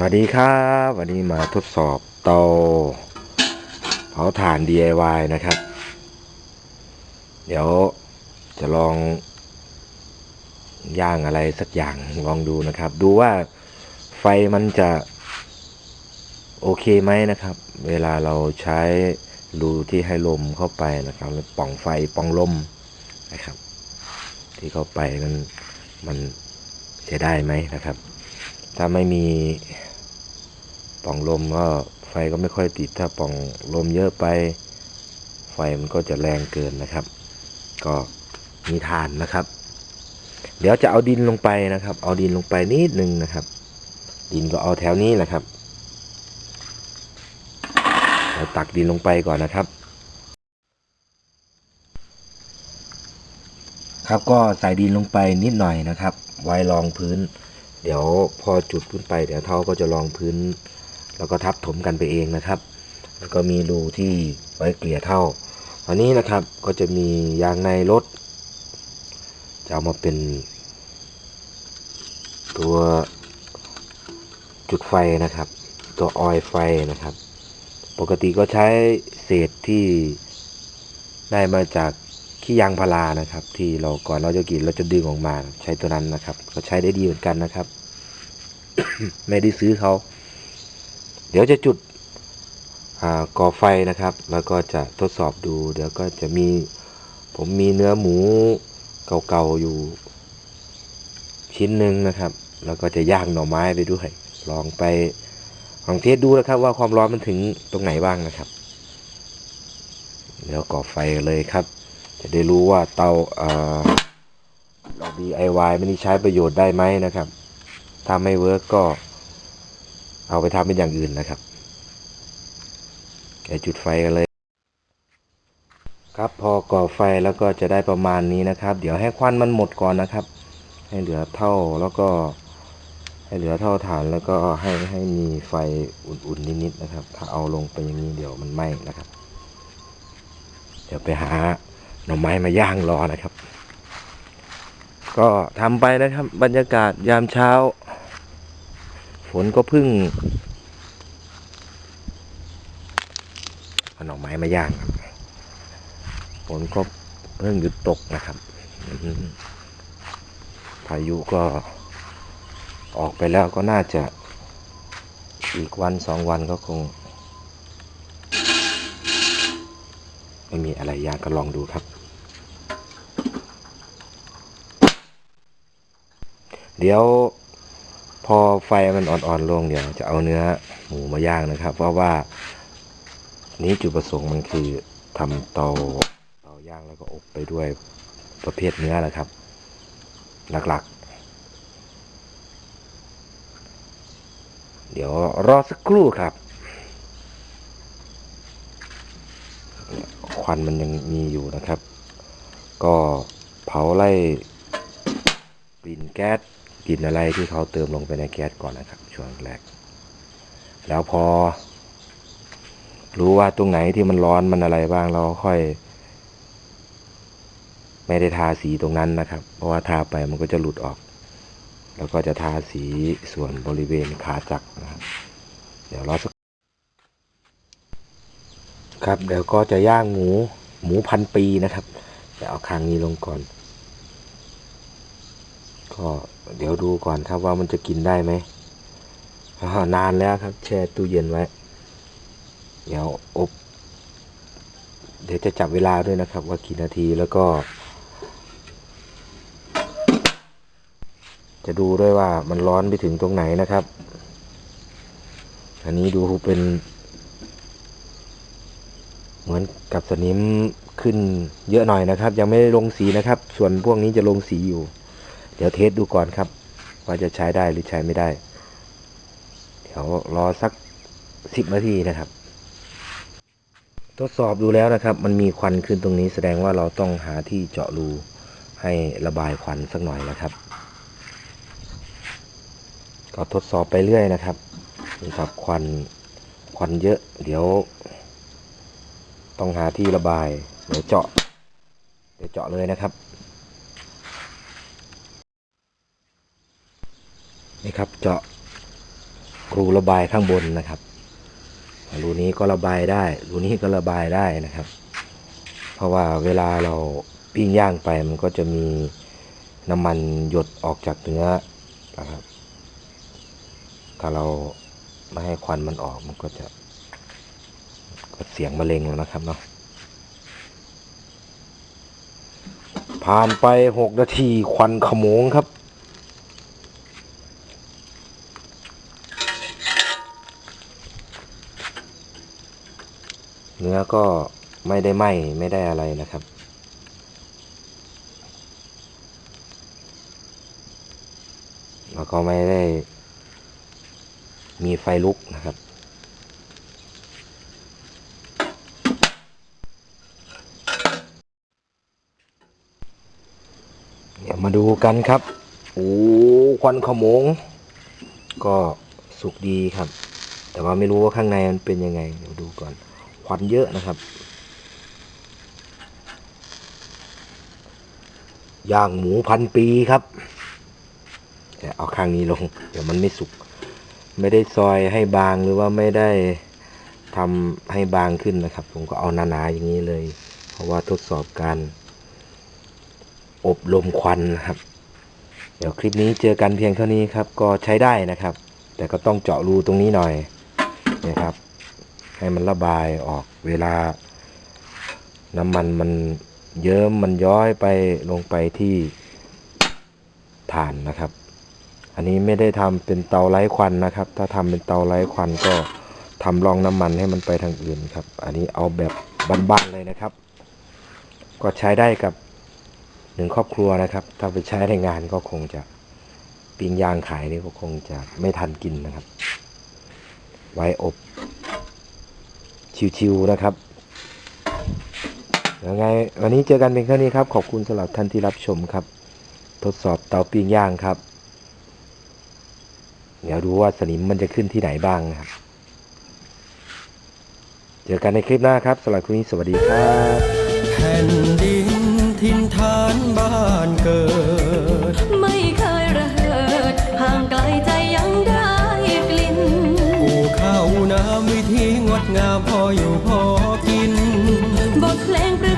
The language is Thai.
สวัสดีครับวันนี้มาทดสอบเตาเผาถ่าน DIY นะครับ เดี๋ยวจะลองย่างอะไรสักอย่างลองดูนะครับ ดูว่าไฟมันจะโอเคไหมนะครับ เวลาเราใช้รูที่ให้ลมเข้าไปนะครับป่องไฟป่องลมนะครับ ที่เข้าไปมันมันจะได้ไหมนะครับ ถ้าไม่มี ป่องลมก็ไฟก็ไม่ค่อยติดถ้าป่องลมเยอะไป ไฟมันก็จะแรงเกินนะครับ ก็มีทานนะครับ เดี๋ยวจะเอาดินลงไปนะครับ เอาดินลงไปนิดนึงนะครับ ดินก็เอาแถวนี้แหละครับเราตักดินลงไปก่อนนะครับ ครับก็ใส่ดินลงไปนิดหน่อยนะครับ ไว้รองพื้น เดี๋ยวพอจุดขึ้นไปเดี๋ยวเท้าก็จะรองพื้น แล้วก็ทับถมกันไปเองนะครับ แล้วก็มีรูที่ไว้เกลี่ยเท่าอันนี้นะครับก็จะมียางในรถ จะเอามาเป็น ตัวจุดไฟนะครับ ตัวออยไฟนะครับ ปกติก็ใช้เศษที่ได้มาจากขี้ยางพารานะครับ ที่เราก่อนเราจะกินเราจะดึงออกมาใช้ตัวนั้นนะครับ ก็ใช้ได้ดีเหมือนกันนะครับ ไม่ได้ซื้อเขา เดี๋ยวจะจุดก่อไฟนะครับ แล้วก็จะทดสอบดู เดี๋ยวก็จะมี ผมมีเนื้อหมูเก่าๆอยู่ ชิ้นหนึ่งนะครับ แล้วก็จะย่างหน่อไม้ไปด้วย ลองไปลองเทสดูนะครับว่าความร้อนมันถึงตรงไหนบ้างนะครับ เดี๋ยวก่อไฟเลยครับ จะได้รู้ว่าเตาเอ่อ DIY ไม่ได้ใช้ประโยชน์ได้ไหมนะครับ ถ้าไม่เวิร์กก็ เอาไปทำเป็นอย่างอื่นนะครับ แกจุดไฟกันเลย ครับพอก่อไฟแล้วก็จะได้ประมาณนี้นะครับ เดี๋ยวให้ควันมันหมดก่อนนะครับ ให้เหลือเท่าแล้วก็ ให้เหลือเท่าฐานแล้วก็ให้ให้มีไฟอุ่นๆนิดๆนะครับ ถ้าเอาลงไปอย่างนี้เดี๋ยวมันไหม้นะครับ เดี๋ยวไปหาหน่อไม้มาย่างรอนะครับ ก็ทำไปนะครับ บรรยากาศยามเช้า ฝนก็พึ่งเอาหน่อไม้มาย่างครับฝนก็เพิ่งหยุดตกนะครับ พายุก็ออกไปแล้วก็น่าจะอีกวันสองวันก็คง ไม่มีอะไรยากก็ลองดูครับ เดี๋ยว พอไฟมันอ่อนๆลงเดี๋ยวจะเอาเนื้อหมูมาย่างนะครับ เพราะว่า นี้จุดประสงค์มันคือทำเตาเตาย่างแล้วก็อบไปด้วยประเภทเนื้อแหละครับ หลักๆ เดี๋ยวรอสักครู่ครับควันมันยังมีอยู่นะครับ ก็เผาไล่กลิ่นแก๊ส กลิ่นอะไรที่เขาเติมลงไปในแก๊สก่อนนะครับ ช่วงแรก แล้วพอ รู้ว่าตรงไหนที่มันร้อนมันอะไรบ้างเราค่อย ไม่ได้ทาสีตรงนั้นนะครับ เพราะว่าทาไปมันก็จะหลุดออก แล้วก็จะทาสีส่วนบริเวณขาจักรนะครับเดี๋ยวรอสักครับเดี๋ยวก็จะย่างหมูหมูพันปีนะครับจะเอาคางนี้ลงก่อน ก็เดี๋ยวดูก่อนครับว่ามันจะกินได้ไหมนานแล้วครับ แช่ตู้เย็นไว้ เดี๋ยวอบ เดี๋ยวจะจับเวลาด้วยนะครับ ว่ากี่นาทีแล้วก็ จะดูด้วยว่ามันร้อนไปถึงตรงไหนนะครับ อันนี้ดูเป็น เหมือนกับสนิมขึ้นเยอะหน่อยนะครับ ยังไม่ได้ลงสีนะครับ ส่วนพวกนี้จะลงสีอยู่ เดี๋ยวเทสดูก่อนครับ ว่าจะใช้ได้หรือใช้ไม่ได้ เดี๋ยวรอสักสิบนาทีนะครับ ทดสอบดูแล้วนะครับ มันมีควันขึ้นตรงนี้แสดงว่าเราต้องหาที่เจาะรูให้ระบายควันสักหน่อยนะครับ ก็ทดสอบไปเรื่อยนะครับนี่ครับควันควันเยอะ เดี๋ยว ต้องหาที่ระบาย เดี๋ยวเจาะ เดี๋ยวเจาะเลยนะครับ นี่ครับเจาะรูระบายข้างบนนะครับรูนี้ก็ระบายได้รูนี้ก็ระบายได้นะครับ เพราะว่าเวลาเราปิ้งย่างไปมันก็จะมีน้ำมันหยดออกจากเนื้อนะครับ ถ้าเราไม่ให้ควันมันออกมันก็จะก็เสียงมะเร็งแล้วนะครับเนาะผ่านไปหกนาทีควันขโมงครับ เนื้อก็ไม่ได้ไหมไม่ได้อะไรนะครับ แล้วก็ไม่ได้ มีไฟลุกนะครับ เดี๋ยวมาดูกันครับ โอ้ควันขโมง ก็สุกดีครับ แต่ว่าไม่รู้ว่าข้างในมันเป็นยังไง เดี๋ยวดูก่อน ควันเยอะนะครับ ย่างหมูพันปีครับแต่เอาข้างนี้ลง เดี๋ยวมันไม่สุก ไม่ได้ซอยให้บางหรือว่าไม่ได้ทำให้บางขึ้นนะครับ ผมก็เอาหนาๆอย่างนี้เลย เพราะว่าทดสอบการ อบลมควันนะครับ เดี๋ยวคลิปนี้เจอกันเพียงเท่านี้ครับ ก็ใช้ได้นะครับ แต่ก็ต้องเจาะรูตรงนี้หน่อยนะครับ ให้มันระบายออกเวลา น้ำมันมันเยิ้มมันย้อยไปลงไปที่ถ่านนะครับ อันนี้ไม่ได้ทำเป็นเตาไร้ควันนะครับ ถ้าทำเป็นเตาไร้ควันก็ทำรองน้ำมันให้มันไปทางอื่นครับ อันนี้เอาแบบบ้านๆเลยนะครับ ก็ใช้ได้กับหนึ่งครอบครัวนะครับ ถ้าไปใช้ในงานก็คงจะปิ้งย่างขายนี่ก็คงจะไม่ทันกินนะครับ ไว้อบ ชิวๆนะครับยังไงวันนี้เจอกันเพียงเท่นี้ครับ ขอบคุณสำหรับท่านที่รับชมครับ ทดสอบเตาปิ้งย่างครับ เดี๋ยวดูว่าสนิมมันจะขึ้นที่ไหนบ้างครับเจอกันในคลิปหน้าครับสำหรับคลิปนี้สวัสดีครับ แผ่นดินทินฐานบ้านเกิด ดงามพออยู่พอกิน บทเพลงประ